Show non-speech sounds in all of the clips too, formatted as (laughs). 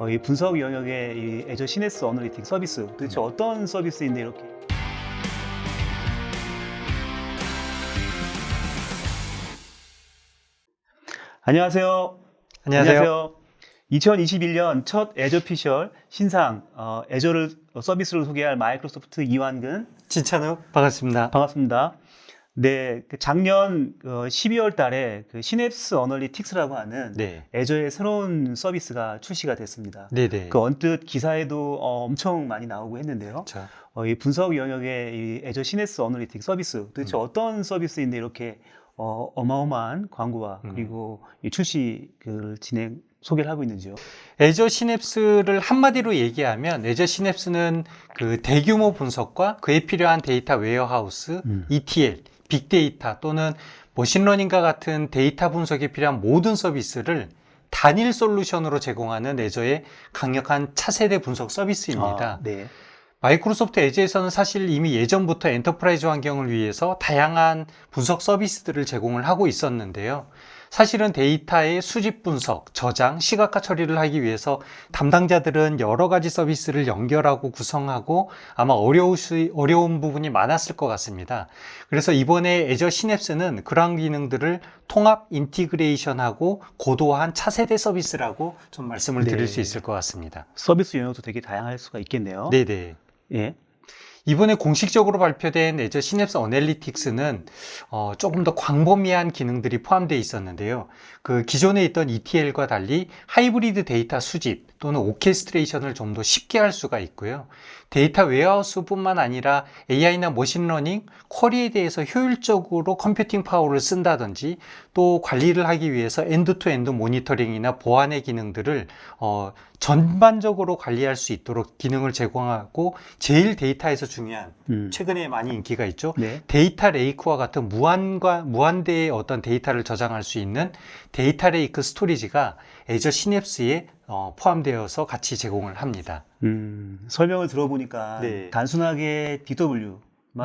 어, 이 분석 영역의 이 애저 시네스 어널리틱 서비스 도대체 어떤 서비스인데 이렇게 안녕하세요. 2021년 첫 애저 피셜 신상 어, 애저를 어, 서비스를 소개할 마이크로소프트 이완근 진찬우 반갑습니다. 반갑습니다. 네, 그 작년 어, 12월 달에 그 시냅스 어널리틱스라고 하는 네. 애저의 새로운 서비스가 출시가 됐습니다. 네네. 그 언뜻 기사에도 어, 엄청 많이 나오고 했는데요. 자, 어, 이 분석 영역의 이 애저 시네스 어널리틱 서비스 도대체 음. 어떤 서비스인데 이렇게 어, 어마어마한 광고와 음. 그리고 이 출시 그 진행 소개를 하고 있는지요? 애저 시냅스를 한마디로 얘기하면 애저 시냅스는 그 대규모 분석과 그에 필요한 데이터 웨어하우스, 음. ETL, 빅데이터 또는 머신러닝과 같은 데이터 분석에 필요한 모든 서비스를 단일 솔루션으로 제공하는 애저의 강력한 차세대 분석 서비스입니다. 아, 네. 마이크로소프트 에즈에서는 사실 이미 예전부터 엔터프라이즈 환경을 위해서 다양한 분석 서비스들을 제공을 하고 있었는데요. 사실은 데이터의 수집 분석, 저장, 시각화 처리를 하기 위해서 담당자들은 여러 가지 서비스를 연결하고 구성하고 아마 어려우시, 어려운 부분이 많았을 것 같습니다. 그래서 이번에 애저 시냅스는 그러한 기능들을 통합 인티그레이션하고 고도화한 차세대 서비스라고 좀 말씀을 드릴 네. 수 있을 것 같습니다. 서비스 영역도 되게 다양할 수가 있겠네요. 네네. 예. 이번에 공식적으로 발표된 애저 시냅스 어널리틱스는 어, 조금 더 광범위한 기능들이 포함되어 있었는데요. 그 기존에 있던 ETL과 달리 하이브리드 데이터 수집 또는 오케스트레이션을 좀 더 쉽게 할 수가 있고요. 데이터 웨어하우스뿐만 아니라 AI나 머신러닝, 쿼리에 대해서 효율적으로 컴퓨팅 파워를 쓴다든지 또 관리를 하기 위해서 엔드투엔드 모니터링이나 보안의 기능들을 어, 전반적으로 관리할 수 있도록 기능을 제공하고 제일 데이터에서 중요한 음. 최근에 많이 인기가 있죠. 네. 데이터 레이크와 같은 무한과 무한대의 어떤 데이터를 저장할 수 있는 데이터 레이크 스토리지가 애저 시냅스에 어, 포함되어서 같이 제공을 합니다. 음, 설명을 들어보니까 네. 단순하게 DW만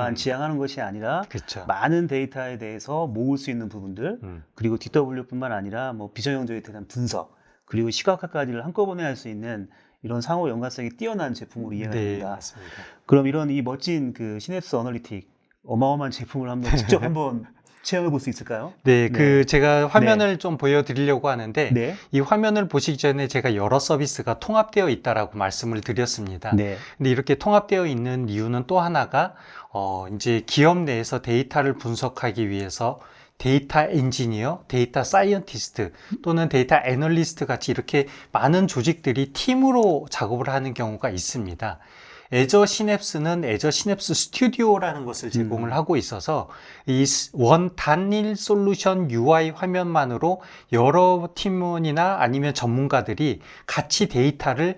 음. 지향하는 것이 아니라 그렇죠. 많은 데이터에 대해서 모을 수 있는 부분들 음, 그리고 DW뿐만 아니라 뭐 비전형적에 대한 분석 그리고 시각화까지를 한꺼번에 할 수 있는 이런 상호 연관성이 뛰어난 제품으로 이해가 네, 됩니다. 맞습니다. 그럼 이런 이 멋진 그 시냅스 어널리틱 어마어마한 제품을 한번 직접 (laughs) 한번 체험해 볼 수 있을까요? 네, 네. 그 제가 화면을 좀 보여드리려고 하는데 네. 이 화면을 보시기 전에 제가 여러 서비스가 통합되어 있다라고 말씀을 드렸습니다. 네. 근데 이렇게 통합되어 있는 이유는 또 하나가 어 이제 기업 내에서 데이터를 분석하기 위해서 데이터 엔지니어, 데이터 사이언티스트 또는 데이터 애널리스트 같이 이렇게 많은 조직들이 팀으로 작업을 하는 경우가 있습니다. 애저 시냅스는 애저 시냅스 스튜디오라는 것을 제공을 음. 하고 있어서 이 원 단일 솔루션 UI 화면만으로 여러 팀원이나 아니면 전문가들이 같이 데이터를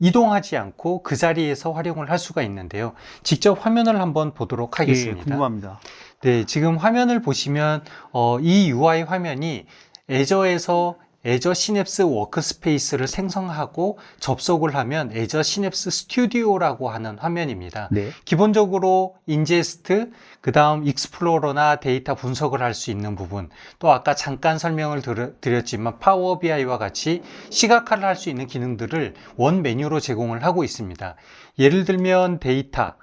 이동하지 않고 그 자리에서 활용을 할 수가 있는데요. 직접 화면을 한번 보도록 예, 하겠습니다. 궁금합니다. 네, 지금 화면을 보시면 어, 이 UI 화면이 애저에서 애저 시냅스 워크스페이스를 생성하고 접속을 하면 애저 시냅스 스튜디오라고 하는 화면입니다. 네. 기본적으로 인제스트, 그 다음 익스플로러나 데이터 분석을 할 수 있는 부분, 또 아까 잠깐 설명을 들- 드렸지만 파워 BI와 같이 시각화를 할 수 있는 기능들을 원 메뉴로 제공을 하고 있습니다. 예를 들면 데이터,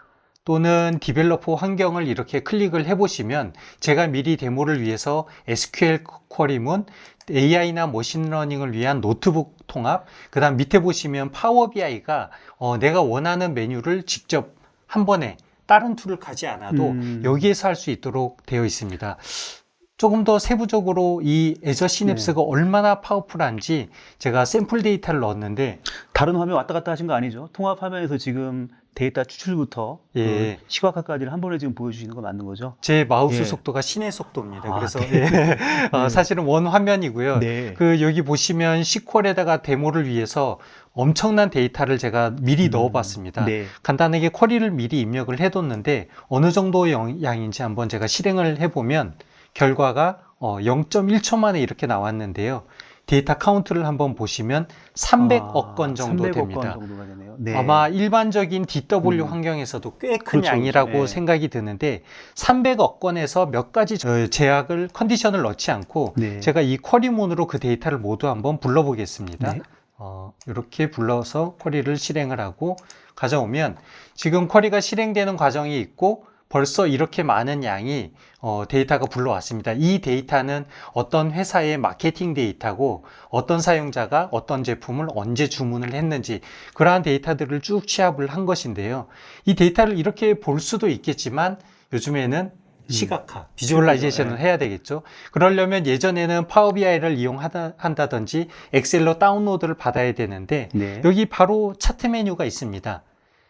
또는 디벨로퍼 환경을 이렇게 클릭을 해보시면 제가 미리 데모를 위해서 SQL 쿼리문, AI나 머신러닝을 위한 노트북 통합, 그 다음 밑에 보시면 파워 BI가 어, 내가 원하는 메뉴를 직접 한 번에 다른 툴을 가지 않아도 음. 여기에서 할 수 있도록 되어 있습니다. 조금 더 세부적으로 이 애저 시냅스가 네. 얼마나 파워풀한지 제가 샘플 데이터를 넣었는데 다른 화면 왔다 갔다 하신 거 아니죠? 통합 화면에서 지금 데이터 추출부터 예. 그 시각화까지를 한 번에 지금 보여주시는 거 맞는 거죠? 제 마우스 예. 속도가 신의 속도입니다. 아, 그래서 네. 예. (laughs) 어, 네. 사실은 원 화면이고요. 네. 그 여기 보시면 시퀄에다가 데모를 위해서 엄청난 데이터를 제가 미리 음, 넣어봤습니다. 네. 간단하게 쿼리를 미리 입력을 해뒀는데 어느 정도 영- 양인지 한번 제가 실행을 해보면 결과가 어, 0.1초 만에 이렇게 나왔는데요. 데이터 카운트를 한번 보시면 300억 건 정도 300억 됩니다. 건. 네. 아마 일반적인 DW 음. 환경에서도 꽤큰 그렇죠, 양이라고 그렇죠. 예. 생각이 드는데 300억 건에서 몇 가지 저- 제약을 컨디션을 넣지 않고 네. 제가 이 쿼리문으로 그 데이터를 모두 한번 불러보겠습니다. 네. 어, 이렇게 불러서 쿼리를 실행을 하고 가져오면 지금 쿼리가 실행되는 과정이 있고 벌써 이렇게 많은 양이 어, 데이터가 불러왔습니다. 이 데이터는 어떤 회사의 마케팅 데이터고 어떤 사용자가 어떤 제품을 언제 주문을 했는지 그러한 데이터들을 쭉 취합을 한 것인데요. 이 데이터를 이렇게 볼 수도 있겠지만 요즘에는 시각화, 비주얼라이제이션을 해야 되겠죠. 그러려면 예전에는 파워 BI를 이용한다든지 엑셀로 다운로드를 받아야 되는데 네. 여기 바로 차트 메뉴가 있습니다.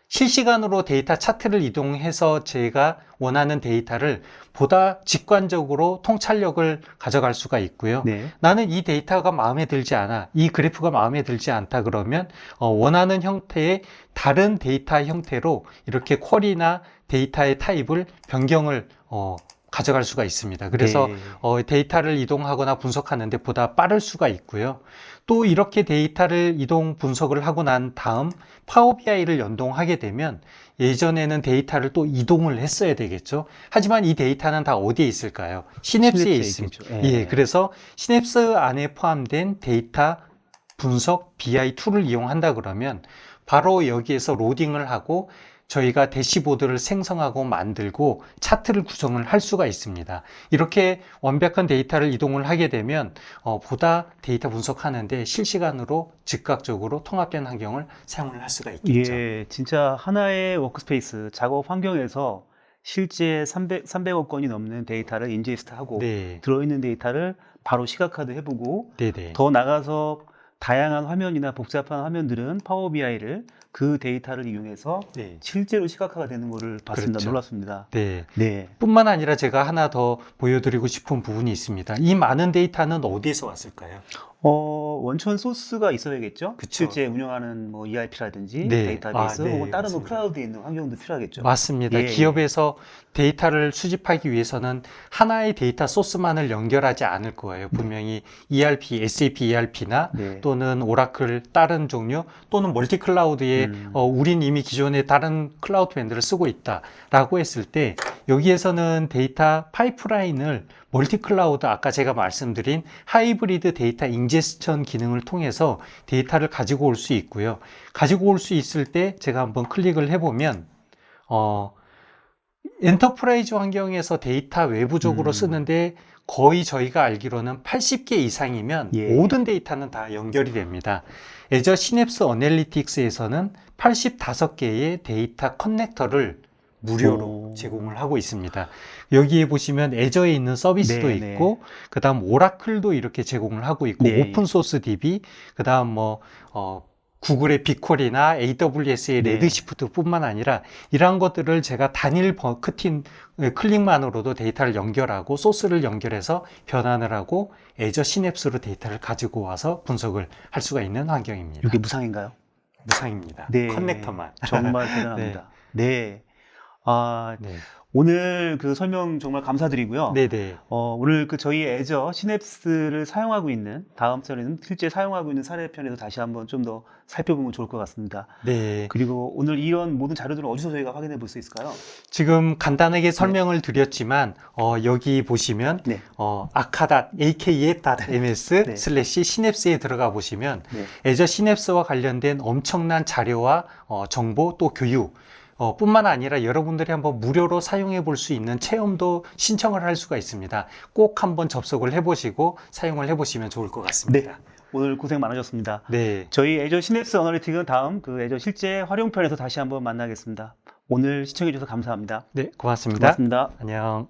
실시간으로 데이터 차트를 이동해서 제가 원하는 데이터를 보다 직관적으로 통찰력을 가져갈 수가 있고요. 네. 나는 이 데이터가 마음에 들지 않아. 이 그래프가 마음에 들지 않다 그러면 어, 원하는 형태의 다른 데이터 형태로 이렇게 쿼리나 데이터의 타입을 변경을 어, 가져갈 수가 있습니다. 그래서 네. 어, 데이터를 이동하거나 분석하는데 보다 빠를 수가 있고요. 또 이렇게 데이터를 이동 분석을 하고 난 다음 파워 BI를 연동하게 되면 예전에는 데이터를 또 이동을 했어야 되겠죠. 하지만 이 데이터는 다 어디에 있을까요? 시냅스에 시냅스에 있습니다. 예, 예. 그래서 시냅스 안에 포함된 데이터 분석 BI 툴을 이용한다 그러면 바로 여기에서 로딩을 하고 저희가 대시보드를 생성하고 만들고 차트를 구성을 할 수가 있습니다. 이렇게 완벽한 데이터를 이동을 하게 되면 어, 보다 데이터 분석하는데 실시간으로 즉각적으로 통합된 환경을 사용을 할 수가 있겠죠. 예, 진짜 하나의 워크스페이스 작업 환경에서 실제 300, 300억 건이 넘는 데이터를 인제스트하고 네, 들어있는 데이터를 바로 시각화도 해보고 네, 네. 더 나가서 다양한 화면이나 복잡한 화면들은 파워 BI를 그 데이터를 이용해서 네. 실제로 시각화가 되는 것을 봤습니다. 그렇죠. 놀랐습니다. 네. 네. 뿐만 아니라 제가 하나 더 보여드리고 싶은 부분이 있습니다. 이 많은 데이터는 어디에서 왔을까요? 어, 원천 소스가 있어야겠죠. 그쵸. 실제 운영하는 뭐 ERP라든지 네. 데이터베이스 아, 네, 혹은 다른 뭐 맞습니다. 클라우드에 있는 환경도 필요하겠죠. 맞습니다. 예. 기업에서 데이터를 수집하기 위해서는 하나의 데이터 소스만을 연결하지 않을 거예요. 분명히 ERP, SAP ERP나 네. 또는 오라클 다른 종류 또는 멀티 클라우드에 음. 어, 우린 이미 기존에 다른 클라우드 밴드를 쓰고 있다라고 했을 때 여기에서는 데이터 파이프라인을 멀티 클라우드 아까 제가 말씀드린 하이브리드 데이터 인제스천 기능을 통해서 데이터를 가지고 올 수 있고요. 가지고 올 수 있을 때 제가 한번 클릭을 해보면 어, 엔터프라이즈 환경에서 데이터 외부적으로 음. 쓰는데 거의 저희가 알기로는 80개 이상이면 예. 모든 데이터는 다 연결이 됩니다. 애저 시냅스 어널리틱스에서는 85개의 데이터 커넥터를 무료로 오. 제공을 하고 있습니다. 여기에 보시면 애저에 있는 서비스도 네, 네. 있고, 그 다음 오라클도 이렇게 제공을 하고 있고, 네. 오픈 소스 DB, 그 다음 뭐, 어, 구글의 빅쿼리나 AWS의 네. 레드시프트뿐만 아니라 이러한 것들을 제가 단일 버크팅 클릭만으로도 데이터를 연결하고 소스를 연결해서 변환을 하고 애저 시냅스로 데이터를 가지고 와서 분석을 할 수가 있는 환경입니다. 이게 무상인가요? 무상입니다. 네. 커넥터만. 정말 (laughs) 대단합니다. 네. 아, 네. 오늘 그 설명 정말 감사드리고요. 네, 네. 어, 오늘 그 저희 애저 시냅스를 사용하고 있는 다음 차례는 실제 사용하고 있는 사례편에서 다시 한번 좀 더 살펴보면 좋을 것 같습니다. 네. 그리고 오늘 이런 모든 자료들은 어디서 저희가 확인해 볼 수 있을까요? 지금 간단하게 설명을 드렸지만 어, 여기 보시면 네. 어, aka.aks 네. (laughs) 슬래시 시냅스에 들어가 보시면 네. 애저 시냅스와 관련된 엄청난 자료와 어, 정보 또 교육 어, 뿐만 아니라 여러분들이 한번 무료로 사용해 볼 수 있는 체험도 신청을 할 수가 있습니다. 꼭 한번 접속을 해보시고 사용을 해보시면 좋을 것 같습니다. 오늘 고생 많으셨습니다. 네. 저희 애저 시냅스 어널리틱은 다음 그 애저 실제 활용편에서 다시 한번 만나겠습니다. 오늘 시청해 주셔서 감사합니다. 네, 고맙습니다. 고맙습니다. 안녕.